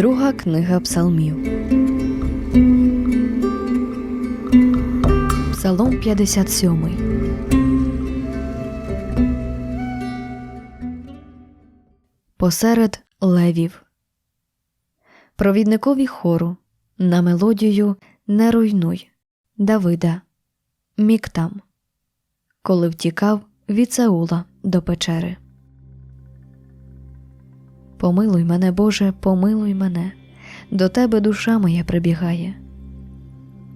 Друга книга Псалмів. Псалом 57. Посеред левів. Провідникові хору. На мелодію Не руйнуй Давида. Міктам. Коли втікав від Саула до печери. Помилуй мене, Боже, помилуй мене, до тебе душа моя прибігає.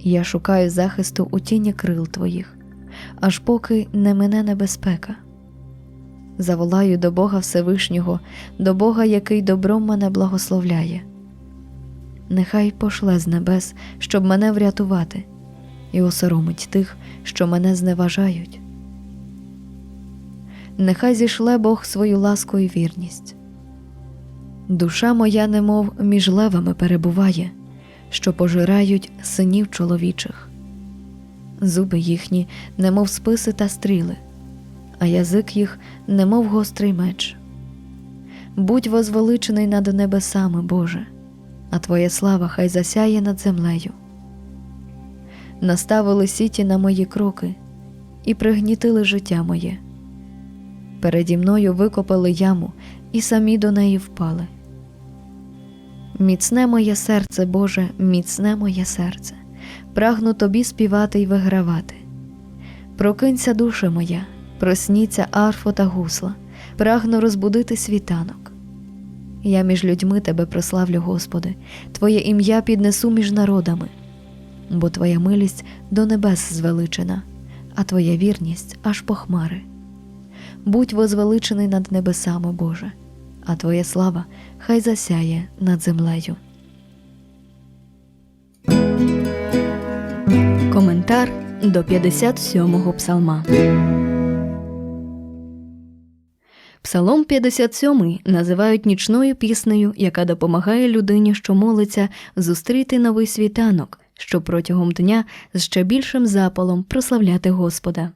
Я шукаю захисту у тіні крил твоїх, аж поки не мине небезпека. Заволаю до Бога Всевишнього, до Бога, який добром мене благословляє. Нехай пошле з небес, щоб мене врятувати, і осоромить тих, що мене зневажають. Нехай зішле Бог свою ласку і вірність. Душа моя, немов між левами перебуває, що пожирають синів чоловічих. Зуби їхні, немов списи та стріли, а язик їх, немов гострий меч. Будь возвеличений над небесами, Боже, а Твоя слава хай засяє над землею. Наставили сіті на мої кроки і пригнітили життя моє. Переді мною викопали яму і самі до неї впали. Міцне моє серце, Боже, міцне моє серце, прагну тобі співати й вигравати. Прокинься, душа моя, просніться арфо та гусла, прагну розбудити світанок. Я між людьми тебе прославлю, Господи, Твоє ім'я піднесу між народами, бо Твоя милість до небес звеличена, а Твоя вірність аж по хмари. Будь возвеличений над небесами, Боже а Твоя слава хай засяє над землею. Коментар до 57-го псалма. Псалом 57 називають нічною піснею, яка допомагає людині, що молиться, зустріти новий світанок, щоб протягом дня з ще більшим запалом прославляти Господа.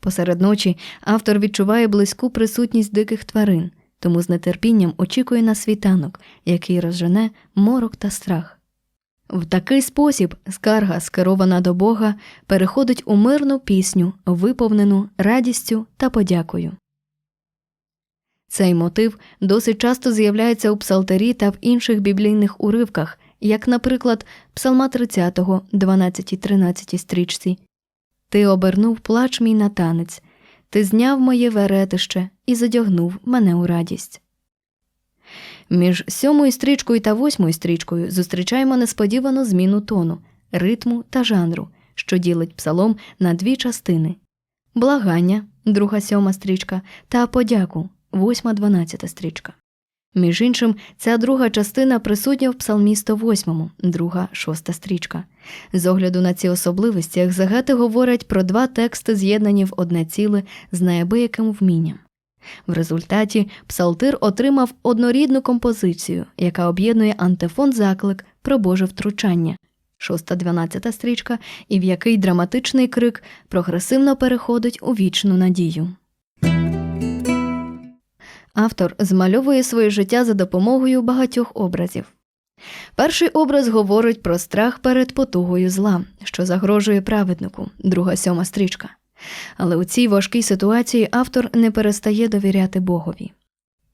Посеред ночі автор відчуває близьку присутність диких тварин, тому з нетерпінням очікує на світанок, який розжене морок та страх. В такий спосіб скарга, скерована до Бога, переходить у мирну пісню, виповнену радістю та подякою. Цей мотив досить часто з'являється у псалтері та в інших біблійних уривках, як, наприклад, Псалма 30, 12, 13 стрічці Ти обернув плач мій на танець, ти зняв моє веретище і задягнув мене у радість. Між сьомою стрічкою та восьмою стрічкою зустрічаємо несподівану зміну тону, ритму та жанру, що ділить псалом на дві частини благання, друга сьома стрічка, та подяку, восьма дванадцята стрічка. Між іншим, ця друга частина присутня в псалмі 108, друга шоста стрічка. З огляду на ці особливості, екзегети говорять про два тексти, з'єднані в одне ціле з неабияким вмінням. В результаті псалтир отримав однорідну композицію, яка об'єднує антифон заклик про Боже втручання, шоста дванадцята стрічка, і в який драматичний крик прогресивно переходить у вічну надію. Автор змальовує своє життя за допомогою багатьох образів. Перший образ говорить про страх перед потугою зла, що загрожує праведнику, друга сьома стрічка. Але у цій важкій ситуації автор не перестає довіряти Богові.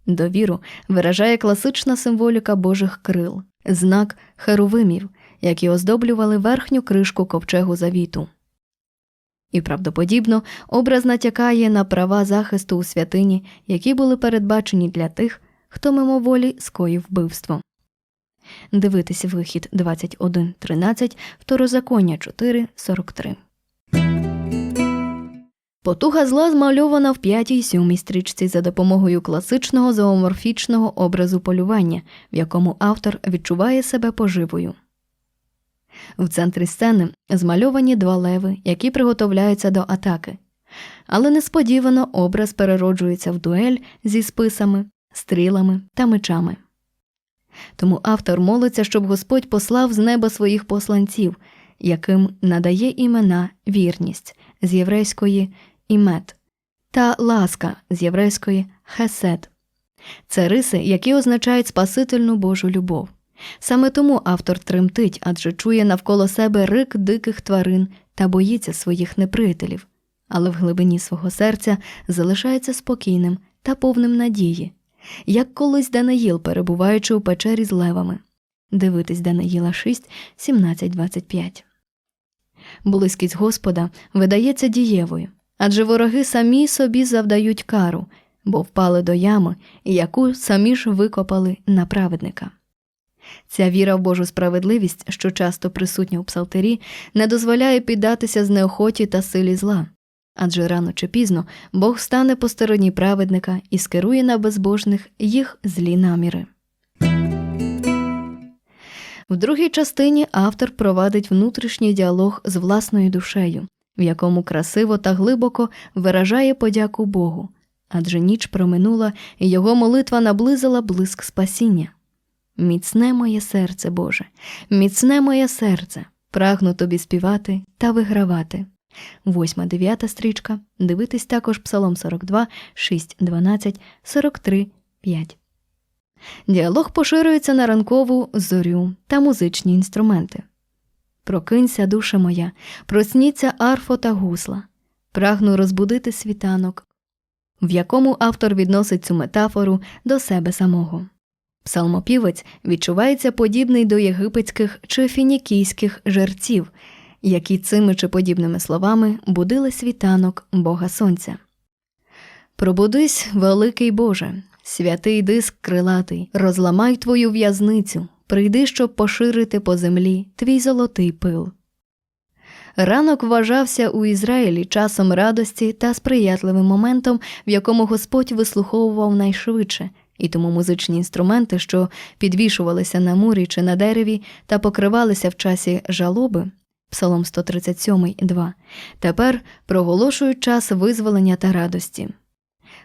Довіру виражає класична символіка Божих крил, знак херувимів, які оздоблювали верхню кришку ковчегу завіту. І правдоподібно образ натякає на права захисту у святині, які були передбачені для тих, хто мимоволі скоїв вбивство. Дивитися вихід 21.13, второзаконня 4.43. Потуга зла змальована в п'ятій сьомій стрічці за допомогою класичного зооморфічного образу полювання, в якому автор відчуває себе поживою. В центрі сцени змальовані два леви, які приготовляються до атаки. Але несподівано образ перероджується в дуель зі списами, стрілами та мечами. Тому автор молиться, щоб Господь послав з неба своїх посланців, яким надає імена вірність з єврейської імет та ласка з єврейської хесед. Це риси, які означають Спасительну Божу любов. Саме тому автор тремтить, адже чує навколо себе рик диких тварин та боїться своїх неприятелів, але в глибині свого серця залишається спокійним та повним надії, як колись Даниїл, перебуваючи у печері з левами. Дивитись Даниїла 6, 17, 25. Близькість Господа видається дієвою, адже вороги самі собі завдають кару, бо впали до ями, яку самі ж викопали на праведника. Ця віра в Божу справедливість, що часто присутня у псалтирі, не дозволяє піддатися знеохоті та силі зла. Адже рано чи пізно Бог стане по стороні праведника і скерує на безбожних їх злі наміри. В другій частині автор провадить внутрішній діалог з власною душею, в якому красиво та глибоко виражає подяку Богу, адже ніч проминула, і його молитва наблизила блиск спасіння. Міцне моє серце, Боже, міцне моє серце, прагну тобі співати та вигравати. Восьма дев'ята стрічка. Дивитись також Псалом 42, 6, 12, 43, 5. Діалог поширюється на ранкову зорю та музичні інструменти. Прокинься, душа моя, просніться арфо та гусла. Прагну розбудити світанок, в якому автор відносить цю метафору до себе самого. Псалмопівець відчувається подібний до єгипетських чи фінікійських жерців, які цими чи подібними словами будили світанок Бога Сонця. Пробудись, великий Боже, святий диск крилатий, розламай твою в'язницю, прийди, щоб поширити по землі твій золотий пил. Ранок вважався у Ізраїлі часом радості та сприятливим моментом, в якому Господь вислуховував найшвидше, і тому музичні інструменти, що підвішувалися на мурі чи на дереві та покривалися в часі жалоби, Псалом 137, 2, тепер проголошують час визволення та радості.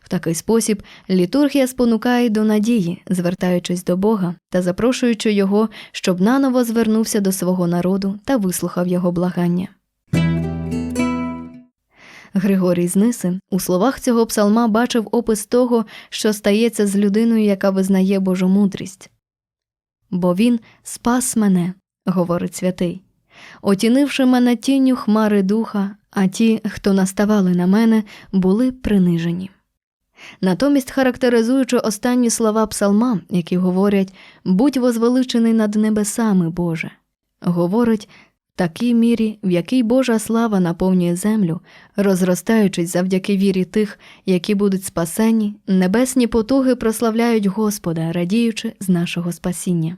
В такий спосіб літургія спонукає до надії, звертаючись до Бога та запрошуючи його, щоб наново звернувся до свого народу та вислухав його благання. Григорій з Ниси у словах цього псалма бачив опис того, що стається з людиною, яка визнає Божу мудрість. Бо він спас мене, говорить святий, отінивши мене тінню хмари духа, а ті, хто наставали на мене, були принижені. Натомість, характеризуючи останні слова псалма, які говорять будь возвеличений над небесами, Боже, говорить такій мірі, в якій Божа слава наповнює землю, розростаючись завдяки вірі тих, які будуть спасені, небесні потуги прославляють Господа, радіючи з нашого спасіння.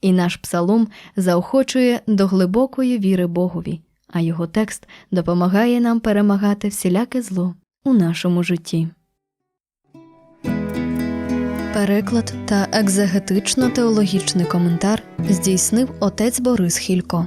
І наш псалом заохочує до глибокої віри Богові, а його текст допомагає нам перемагати всіляке зло у нашому житті. Переклад та екзегетично-теологічний коментар здійснив отець Борис Хілько.